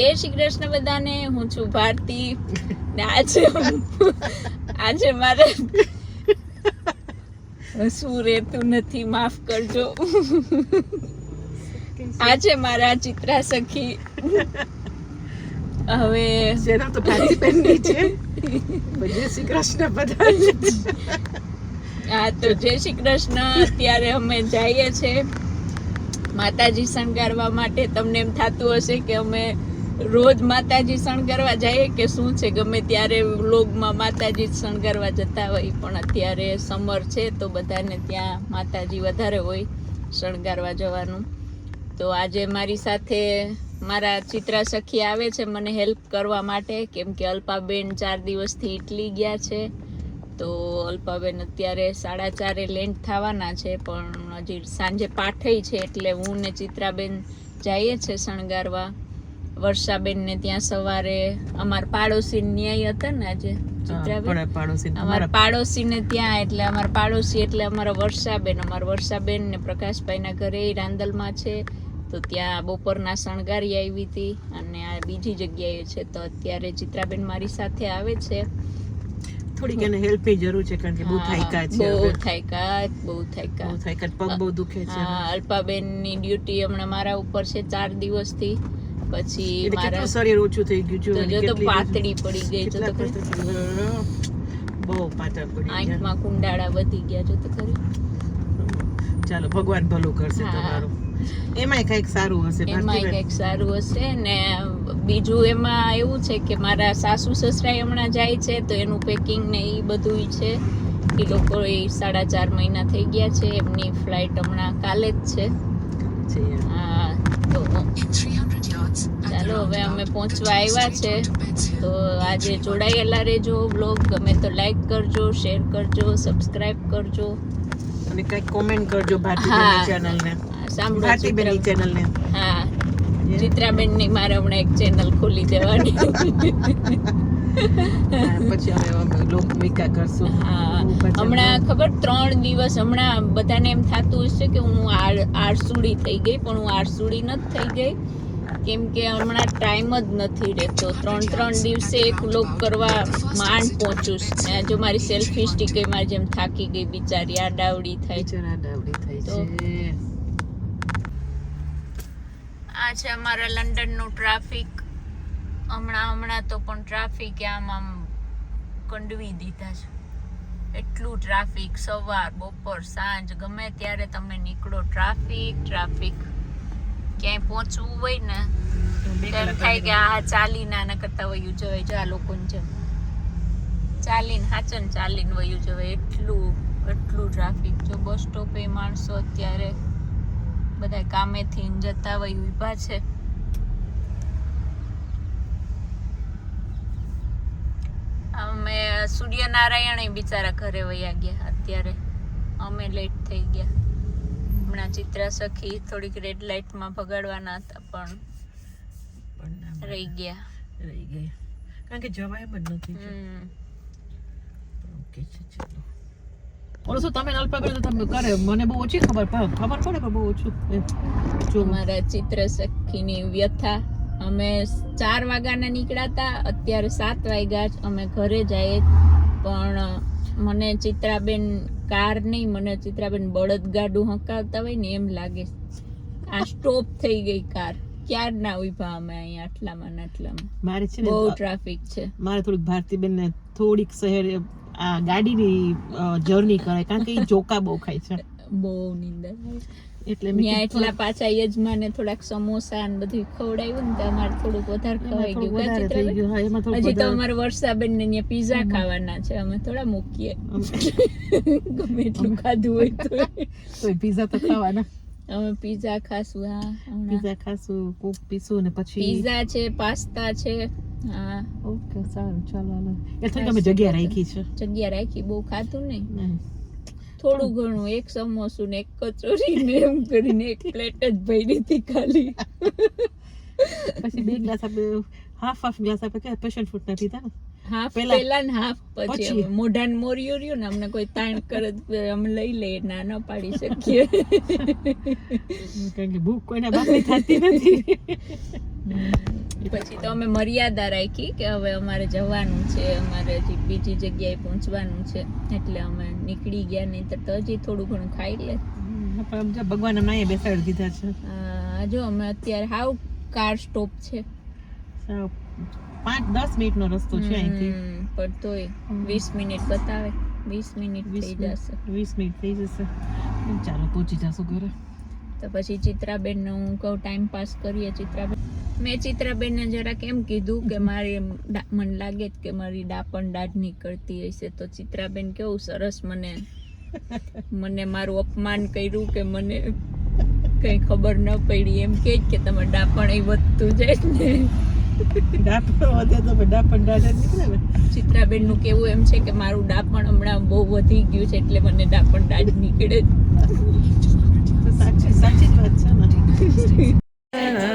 જય શ્રી કૃષ્ણ બધાને. હું છું ભારતી ને આજે આજે મારે શું રહેતું નથી માફ કરજો. આજે મારા ચિત્રા સખી. હવે જેના તો ભારતીબેનની છે. જય શ્રી કૃષ્ણ બધા. હા તો જય શ્રી કૃષ્ણ. અત્યારે અમે જઈએ છે માતાજી શણગારવા માટે. તમને એમ થતું હશે કે અમે રોજ માતાજી શણગારવા જઈએ કે શું છે? ગમે ત્યારે વ્લોગમાં માતાજી શણગારવા જતા હોય, પણ અત્યારે સમર છે તો બધાને ત્યાં માતાજી વધારે હોય શણગારવા જવાનું. તો આજે મારી સાથે મારા ચિત્રા સખી આવે છે, મને હેલ્પ કરવા માટે. કેમ કે અલ્પાબેન ચાર દિવસથી ઇટલી ગયા છે. તો અલ્પાબેન અત્યારે સાડા ચારે લેન્ડ થવાના છે, પણ હજી સાંજે પાઠઈ છે, એટલે હું ને ચિત્રાબેન જઈએ છે શણગારવા. વર્ષાબેનને ત્યાં સવારે અમાર પાડોશી ન્યાય હતા ને આજે અમારા પાડોશી ને ત્યાં એટલે અમારા પાડોશી એટલે અમારા વર્ષાબેન અમારા વર્ષાબેન ને પ્રકાશભાઈના ઘરે ઈ રાંદલમાં છે તો ત્યાં બપોરના શણગારી આવી હતી અને આ બીજી જગ્યાએ છે તો અત્યારે ચિત્રાબેન મારી સાથે આવે છે. થોડીક એને હેલ્પની જરૂર છે કારણ કે બહુ થાયકા છે બહુ. થાયકા બહુ બહુ થાયકા થાયકા પગ બહુ દુખે છે. અલ્પાબેનની ડ્યુટી હમણાં મારા ઉપર છે ચાર દિવસથી. પછી મારા શરીર ઓછું થઈ ગયું છે તો જો તો પાતળી પડી ગઈ જો તો ખરી. બહુ પાતળ પડી ગયા. આંખમાં કુંડાળા વધી ગયા જો તો ખરી. ચાલો ભગવાન ભલું કરશે. તમારું. એમાંય કંઈક સારું હશે એમાં ભારતીબેન. કંઈક સારું હશે ને બીજું એમાં એવું છે કે મારા સાસુ સસરા હમણાં જાય છે તો એનું પેકિંગ ને એ બધું છે. એ લોકો એ સાડા ચાર મહિના થઈ ગયા છે એમની ફ્લાઇટ હમણાં કાલે જ છે. છે. હા તો ચાલો હવે અમે પહોંચવા આવ્યા છે તો આજે જોડાયેલા રહેજો બ્લોગ ગમે તો લાઈક કરજો શેર કરજો સબસ્ક્રાઇબ કરજો. અને કંઈક કોમેન્ટ કરજો. ભારતીબેનની ચેનલ સાંભળો ભારતીબેનની ચેનલને હા. ચિત્રાબેનની મારે હમણાં એક ચેનલ ખોલી દેવાની. પછી અમે લોક વિકા કરશું. હા. હમણાં ખબર ત્રણ દિવસ હમણાં બધાને એમ થતું હશે કે હું આળ આળસુડી થઈ ગઈ પણ હું આળસુડી નથી થઈ ગઈ. કેમ કે હમણાં ટાઈમ જ નથી રહેતો ત્રણ ત્રણ દિવસે એક લોક કરવા માંડ પહોંચું છું. ને જો મારી સેલ્ફી સ્ટીક મારી જેમ થાકી ગઈ બિચારી આડાવડી થાય બિચારા ડાવડી થાય. છે આ છે અમારા લંડનનું ટ્રાફિક હમણાં હમણાં તો પણ ટ્રાફિક આમ આમ કંડવી દીધા છે એટલું ટ્રાફિક સવાર બપોર સાંજ ગમે ત્યારે તમે નીકળો ટ્રાફિક ટ્રાફિક ક્યાંય પહોંચવું હોય ને એમ થાય કે આ ચાલીને આના કરતા વયું જવાય જો આ લોકોને જેમ ચાલીને હાચન ચાલીને વયું જવાય એટલું એટલું ટ્રાફિક. જો બસ સ્ટોપે માણસો અત્યારે બધા કામેથી જતા વય ઊભા છે. અમે સૂર્યનારાયણ બિચારા ઘરે વયા ગયા અત્યારે. અમે લેટ થઈ ગયા. હમણાં ચિત્રા સખી થોડીક રેડ લાઇટમાં ભગાડવાના હતા પણ રહી ગયા. રહી ગયા. કારણ કે જવાય એમ જ નથી. ઓકે છે ચલો. શું તમે અલ્પાબેન તો તમે કરે? મને બહુ ઓછી ખબર ખબર પડે પણ બહુ ઓછું. જો. મારા ચિત્ર સખીની વ્યથા. અમે ચાર વાગ્યાના નીકળ્યા હતા અત્યારે સાત વાગ્યા જ અમે ઘરે જઈએ. પણ મને ચિત્રાબેન કાર નહીં મને ચિત્રાબેન બળદ ગાડું હંકાવતા હોય ને એમ લાગે. આ સ્ટોપ થઈ ગઈ કાર. ક્યાર ના ઊભા અમે અહીંયા આટલામાં ને આટલામાં? મારે છે ને બહુ ટ્રાફિક છે. મારે થોડીક ભારતીબેન ને થોડીક શહેર આ ગાડીની જર્ની કરાય કારણ કે એ જોકા બહુ ખાય છે. બહુ નીંદર. એટલે મેં એટલા પાછા યજમાને થોડાક સમોસા ને બધું ખવડાવ્યું ને અમારે થોડુંક વધારે ખવાઈ ગયું. વધારે થઈ ગયું હા એમાં હજી તો અમારે વર્ષાબેન ને ત્યાં પીઝા ખાવાના છે અમે થોડા મૂકીએ. ગમે એટલું ખાધું હોય તો. તો પીઝા તો ખાવાના. અમે પીઝા ખાશું હા પીઝા ખાશું કોક પીશું ને પછી પીઝા છે પાસ્તા છે હા. ઓકે સારું ચાલો એટલે તમે જગ્યા રાખી છે. જગ્યા રાખી બહુ ખાધું નહીં. થોડું ઘણું એક સમોસું ને એક કચોરી ને એમ કરીને એક પ્લેટ જ ભરી હતી ખાલી. પછી બે ગ્લાસ આપણે હાફ હાફ ગ્લાસ આપણે કે પેશન ફ્રૂટ ના ને. હાફ પેલા- ને હાફ પછી મોઢાન મોઢાને રહ્યું ને અમને કોઈ તાણ કરે તો અમે લઈ લઈએ ના ન પાડી શકીએ. કારણ કે ભૂખ કોઈને બાપની થતી નથી. પછી તો અમે મર્યાદા રાખી કે હવે અમારે જવાનું છે અમારે હજી બીજી જગ્યાએ પહોંચવાનું છે. એટલે અમે નીકળી ગયા નહીં તો હજી થોડું ઘણું ખાઈ લે. ભગવાન અમને અહીંયા બેસાડી દીધા છે. આ જો અમે અત્યારે હાવ કાર સ્ટોપ છે. પાંચ દસ મિનિટનો રસ્તો છે અહીંથી. પણ તોય વીસ મિનિટ બતાવે. વીસ મિનિટ થઈ જશે. વીસ મિનિટ થઈ જશે. ચાલો પહોંચી જશું ઘરે. તો પછી ચિત્રાબેનને હું કહું ટાઈમ પાસ કરીએ ચિત્રાબેન. મેં ચિત્રાબેનને જરા કેમ કીધું કે મારી એમ મને લાગે જ કે મારી ડાપણ દાઢ નીકળતી હશે. તો ચિત્રાબેન કેવું સરસ મને મને મારું અપમાન કર્યું કે મને કઈ ખબર ન પડી. એમ કે કે તમે ડાપણ એ વધતું જાય ને. ડાપણ વધે તો ડાપણ દાઢ નીકળે ચિત્રાબેનનું કેવું એમ છે કે મારું ડાપણ હમણાં બહુ વધી ગયું છે એટલે મને ડાપણ દાઢ નીકળે સાચી સાચી વાત છે ને.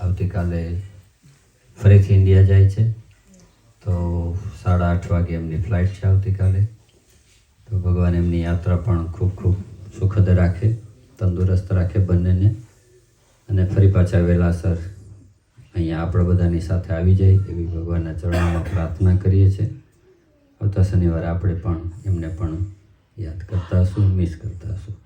આવતીકાલે ફરીથી ઇન્ડિયા જાય છે. તો સાડા આઠ વાગે એમની ફ્લાઇટ છે આવતીકાલે. તો ભગવાન એમની યાત્રા પણ ખૂબ ખૂબ સુખદ રાખે, તંદુરસ્ત રાખે બંનેને. અને ફરી પાછા વહેલાસર અહીંયા આપણે બધાની સાથે આવી જાય એવી ભગવાનના ચરણોમાં પ્રાર્થના કરીએ છીએ. આવતા શનિવારે આપણે પણ એમને પણ યાદ કરતા હશું મિસ કરતા હશું.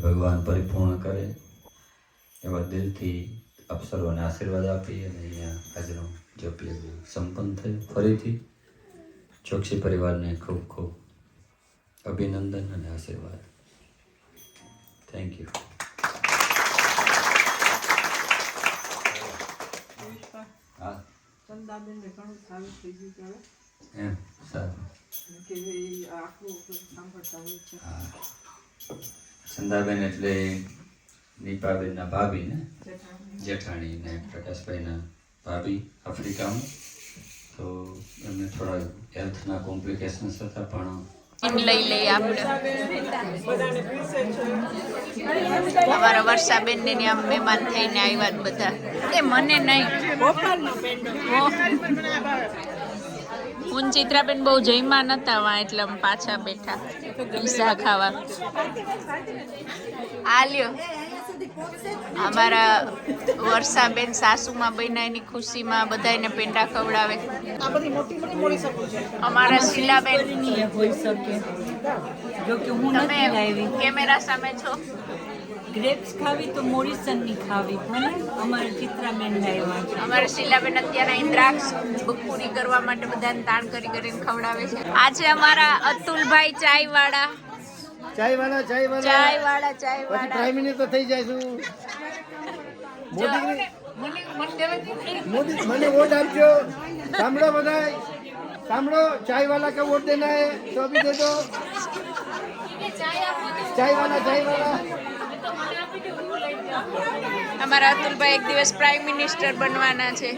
એ ભગવાન પરિપૂર્ણ કરે. એવા દિલથી અપ્સરોને આશીર્વાદ આપી અને અહીંયા આજનો જપ યજ્ઞ સંપન્ન થયો. ફરીથી ચોકસી પરિવારને ખૂબ ખૂબ અભિનંદન અને આશીર્વાદ. થેન્ક યુ હા? ચંદાબેનને ઘણું સારું થઈ ગયું કે હવે. એમ? સારું. કે એ આખું સાંભળતા હોય છે. ચંદાબેન એટલે નીપાબેનના ભાભી ને જેઠાણી. ને પ્રકાશભાઈના ભાભી આફ્રિકામાં. તો એમને થોડા હેલ્થના કોમ્પ્લિકેશન્સ હતા પણ લઈ લઈએ આપણે. અમારા વર્ષાબેન ને આમ મહેમાન થઈને આવ્યા બધા. એ મને નહીં. હું ચિત્રાબેન બહુ જઈમાં નતા વા એટલે પાછા બેઠા પીઝા ખાવા. આલ્યો અમારા વર્ષાબેન સાસુમાં બન્યા એની ખુશીમાં બધાને પેંડા ખવડાવે. આ બધી મોટી મોટી મોડી શકું છે અમારા શીલાબેન તમે કેમેરા સામે છો? ગ્રેપ્સ ખાવી તો મોરિસનની ખાવી ભલે? અમારે ચિત્રાબેન લાવ્યા છે. અમારે શીલાબેન અત્યારે અહીં દ્રાક્ષ પૂરી કરવા માટે બધાને તાણ કરી કરીને ખવડાવે છે. આજે અમારા અતુલભાઈ ચાયવાળા. ચાયવાળા ચાયવાળા. ચાયવાળા ચાયવાળા પછી પ્રાઇમ મિનિસ્ટર થઈ જઈશું મોદી મોદી મને વોટ આપજો. સાંભળો બધાય. સાંભળો ચાય વાલા કા વોટ દેના તો બી દે દો ચાય વાળા ચાય વાલા અમારા અતુલભાઈ એક દિવસ પ્રાઇમ મિનિસ્ટર બનવાના છે.